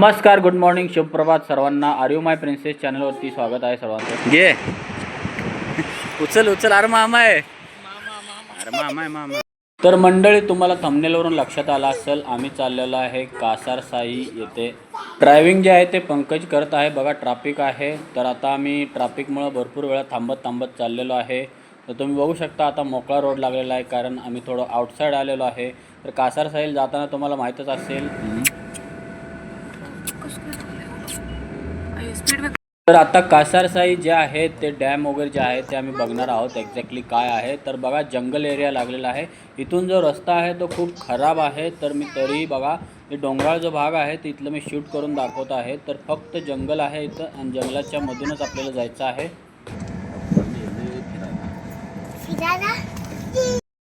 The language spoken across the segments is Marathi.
नमस्कार गुड मॉर्निंग शुभप्रभात सर्वांना. आर यू माय प्रिन्सेस चॅनलवरती स्वागत आहे सर्वांचं. घे. उचल उचल. अरे मामा आहे. अरे मामा आहे मामा. तर मंडळी तुम्हाला थंबनेलवरून लक्षात आलं असेल आम्ही चाललेलो आहे कासार साई येथे. ड्रायव्हिंग जे आहे ते पंकज करत आहे. बघा ट्रॅफिक आहे. तर आता आम्ही ट्रॅफिकमुळं भरपूर वेळा थांबत थांबत चाललेलो आहे. तर तुम्ही बघू शकता आता मोकळा रोड लागलेला आहे कारण आम्ही थोडं आउटसाईड आलेलो आहे. तर कासार साईल जाताना तुम्हाला माहीतच असेल तर आता कासारसाई जे आहे ते डॅम वगैरे जे आहे ते आम्ही बघणार आहोत एक्झॅक्टली काय आहे. तर बघा जंगल एरिया लागलेला आहे. इथून जो रस्ता आहे तो खूप खराब आहे. तर मी तरीही बघा हे डोंगराळ जो भाग आहे तिथलं मी शूट करून दाखवत आहे. तर फक्त जंगल आहे इथं आणि जंगलाच्या मधूनच आपल्याला जायचं आहे.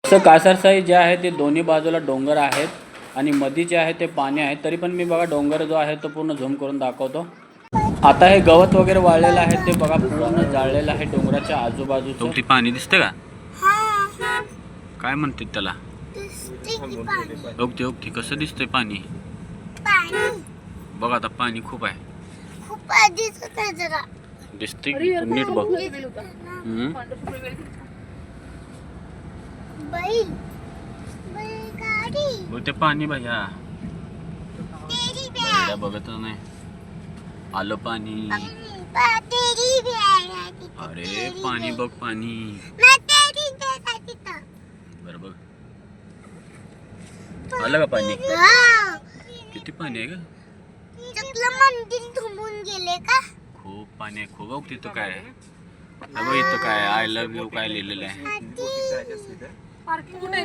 तर कासारसाई जे आहे ते दोन्ही बाजूला डोंगर आहेत आणि मधी जे आहे ते पाणी आहे. तरी पण मी बघा डोंगर जो आहे तो पूर्ण झूम करून दाखवतो. आता हे गवत वगैरे वाळलेलं आहे ते बघा पूर्ण जाळलेलं आहे डोंगराच्या आजूबाजूचं. ती पाणी दिसतं का? काय म्हणतात त्याला? Okay okay. कसं दिसतंय पाणी? बघ आता पाणी खूप आहे. दिसते नीट बघ. ते पाणी भैया. बघतच नाही. आलं पाणी. अरे पाणी बघ पाणी. बरं बघ. आलं का पाणी? किती पाणी आहे का मंदिर गेले का खूप पाणी आहे. खूप बघ तिथं काय बघ इथं काय आय लव्ह यू काय लिहिलेलं आहे.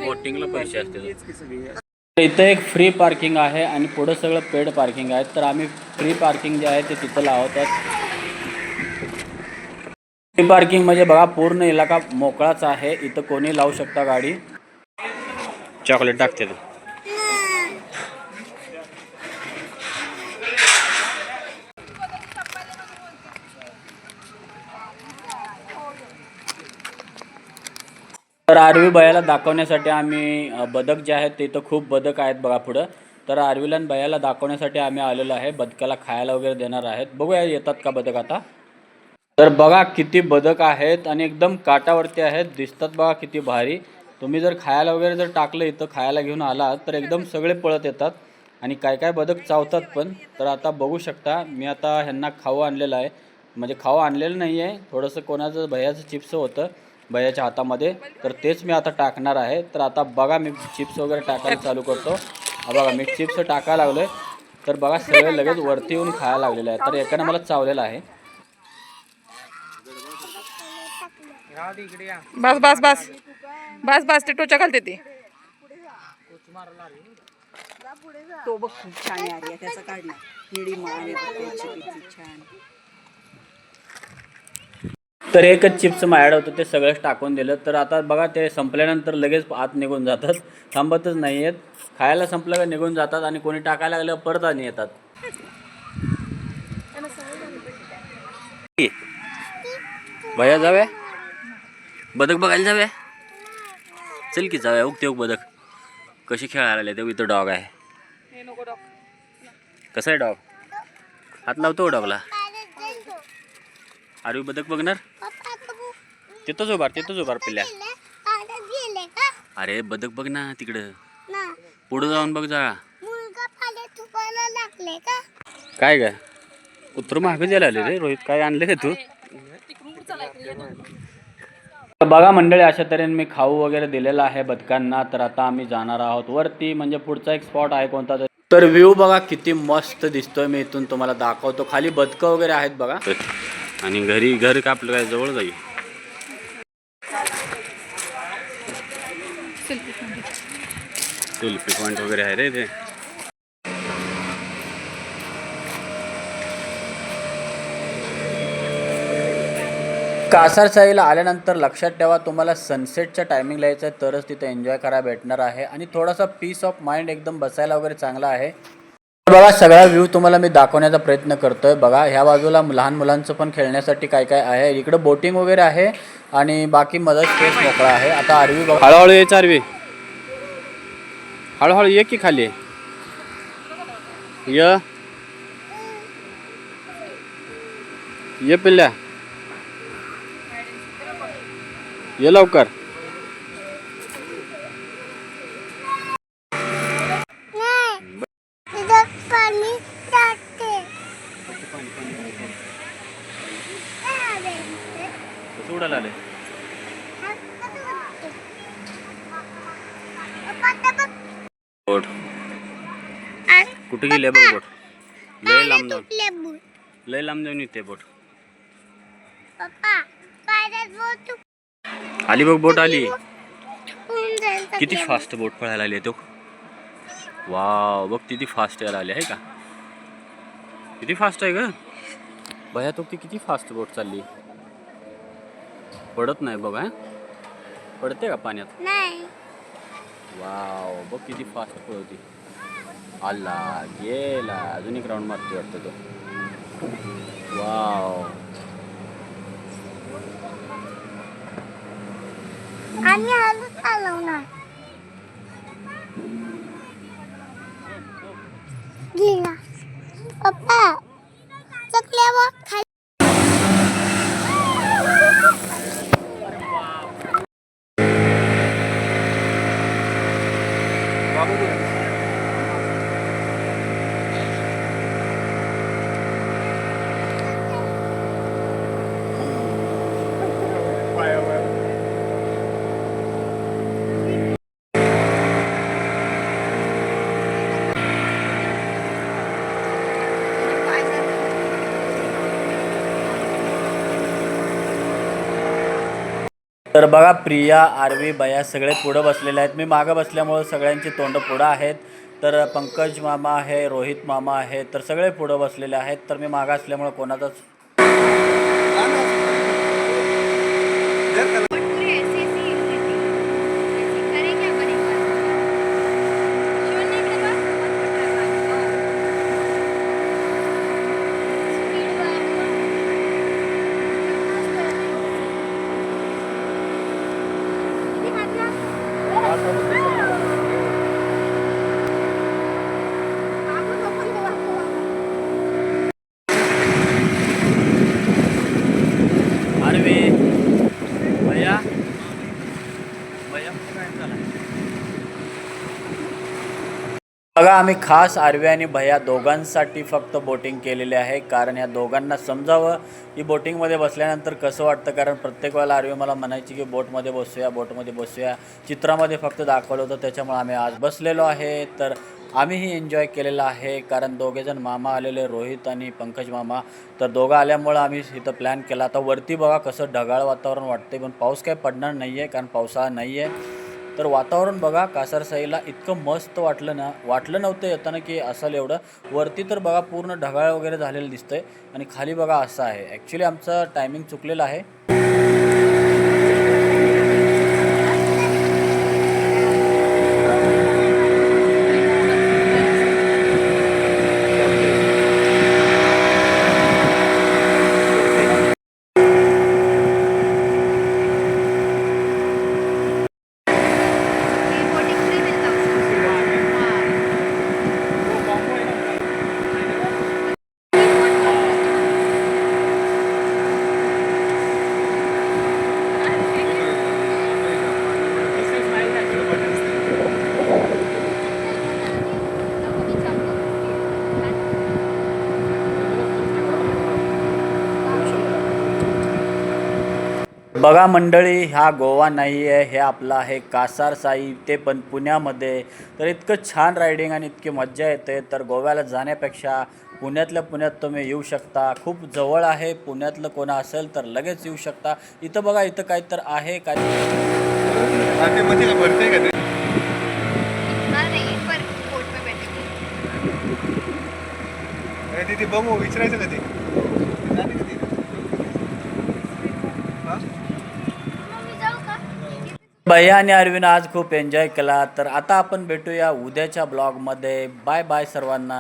बोटिंगला पैसे असते इथं एक फ्री पार्किंग आहे आणि पुढं सगळं पेड पार्किंग आहे. तर आम्ही फ्री पार्किंग जे आहे ते तिथं लावतात फ्री पार्किंग म्हणजे बघा पूर्ण इलाका मोकळाच आहे. इथं कोणी लावू शकता गाडी? चॉकलेट टाकते तर आरवी बयाला दाखवण्यासाठी आम्ही बदक जे आहेत ते तर खूप बदक आहेत बघा पुढं. तर आरवीला आणि बयाला दाखवण्यासाठी आम्ही आलेलो आहे. बदकाला खायला वगैरे देणार आहेत. बघूया येतात का बदक आता. तर बघा किती बदक आहेत आणि एकदम काटावरती आहेत. दिसतात बघा किती भारी. तुम्ही जर खायला वगैरे जर टाकलं इथं खायला घेऊन आलात तर एकदम सगळे पळत येतात. आणि काय काय बदक चावतात पण. तर आता बघू शकता मी आता ह्यांना खाऊ आणलेलं आहे. म्हणजे खाऊ आणलेलं नाही आहे थोडंसं कोणाचं भयाचं चिप्स होतं. भयाच्या हातामध्ये. तर तेच मी आता टाकणार आहे. तर आता बघा मी चिप्स वगैरे टाकायला चालू करतो. हा बघा मी चिप्स टाकायला लागलो आहे तर बघा सगळे लगेच वरती येऊन खायला लागलेलं आहे तर एकाने मला चावलेलं आहे. बस बस बस. बस बस ते टोचा घालते ती. तो बघ खूप छान आहे त्याचा काढला छान. तर एकच चिप्स माझ्याकडे होतं ते सगळंच टाकून दिलं. तर आता बघा ते संपल्यानंतर लगेच आत निघून जातात. थांबतच नाही आहेत खायला संपलं का निघून जातात आणि कोणी टाकायला लागलं परत आणि येतात. भैया जाऊया बदक बघायला जाऊया चल की जाऊया उगते उग बदक. कशी खेळायला आले ते इथं डॉग आहे. कसं आहे डॉग हात लावतो डॉगला अरे बदक बघणार? तिथंच उभार तिथंच उभार पिल्या अरे बदक बघ ना तिकडं. पुढं जाऊन बघ जा मुलगा पाले चुकायला लागले का? काय काय कुत्र मागे जायला आले रे रोहित. काय आणले का तू? तर बघा मंडळी अशा तऱ्हेने मी खाऊ वगैरे दिलेला आहे बदकांना. तर आता आम्ही जाणार आहोत वरती. म्हणजे पुढचा एक स्पॉट आहे कोणता? तरी तर व्ह्यू बघा किती मस्त दिसतोय मी इथून. तुम्हाला दाखवतो. खाली बदकं वगैरे आहेत बघा. आणि घरी घर का आपलं काय जवळ जाईल. सेल्फी पॉईंट वगैरे आहे रे ते कासार साईला आल्यानंतर लक्षात ठेवा तुम्हाला सनसेटच्या टायमिंगला यायचं आहे तरच तिथे एन्जॉय करायला भेटणार आहे. आणि थोडासा पीस ऑफ माइंड एकदम बसायला वगैरे चांगला आहे. बघा सगळा व्ह्यू तुम्हाला मी दाखवण्याचा प्रयत्न करतोय. बघा ह्या बाजूला लहान मुलांचं पण खेळण्यासाठी काय काय आहे. इकडं बोटिंग वगैरे आहे आणि बाकी मदत स्पेस मोकळा आहे. आता आरवी बघा. हळूहळू यायचं आरवी हळूहळू ये की खाली. ये. ये पिल्ल्या. ये लवकर. बोट. लय लांब जाऊन. लय लांब जाऊन येते बोट. पप्पा पायऱ्यात बोट तू आली बघ बोट आली. किती फास्ट बोट पळायला आली तो. वाव बघ किती फास्ट यायला आली आहे का? किती फास्ट आहे ग? भया तो ती किती फास्ट बोट चालली? पडत नाही बघ हा? पडते का पाण्यात? वाव बघ किती फास्ट पळवती. आला गेला अजून एक राऊंड मारते वाटतं तो वाव आम्ही आलो चालवणार गेला पप्पा चकल्यावर खाली तर बघा प्रिया आरवी बया सगळे पुढं बसलेले आहेत. मी मागं बसल्यामुळं सगळ्यांची तोंड पुढं आहेत. तर पंकज मामा आहे रोहित मामा आहे तर सगळे पुढं बसलेले आहेत. तर मी मागं असल्यामुळं कोणाचाच आरवी भैया भैया काय झालं बघा आम्ही खास आर्वी आणि भैया दोघांसाठी फक्त बोटिंग केलेले आहे. कारण या दोघांना समजावं. की बोटिंगमध्ये बसल्यानंतर कसं वाटतं? कारण प्रत्येक वेळेला आर्वी मला म्हणायची की बोटमध्ये बसूया बोटमध्ये बसूया. चित्रामध्ये फक्त दाखवलं होतं. त्याच्यामुळे आम्ही आज बसलेलो आहे. तर आम्हीही एन्जॉय केलेला आहे. कारण दोघेजण मामा आलेले रोहित आणि पंकज मामा. तर दोघं आल्यामुळं आम्ही इथं प्लॅन केला. आता वरती बघा कसं ढगाळ वातावरण वाटते पण पाऊस काही पडणार नाही आहे कारण पावसाळा नाही आहे तर वातावरण बघा कासारसाईला इतकं मस्त वाटलं ना वाटलं नव्हतं येताना की असेल एवढं. वरती तर बघा पूर्ण ढगाळ वगैरे झालेलं दिसतंय. आणि खाली बघा असं आहे. ॲक्च्युली आमचं टायमिंग चुकलेलं आहे. बघा मंडळी हा गोवा नाही आहे हे आपलं आहे कासार साई ते पण पुण्यामध्ये. तर इतकं छान रायडिंग आणि इतकी मज्जा येते. तर गोव्याला जाण्यापेक्षा पुण्यातल्या पुण्यात तुम्ही येऊ शकता. खूप जवळ आहे पुण्यातलं कोणा असेल तर लगेच येऊ शकता. इथं बघा इथं काही तर आहे काय बघू विचारायचं का ते जाते का ते? हा? मग मी जाऊ का भैया आणि अरविंद आज खूप एन्जॉय केला तर आता आपण भेटूया उद्याच्या ब्लॉगमध्ये बाय बाय सर्वांना.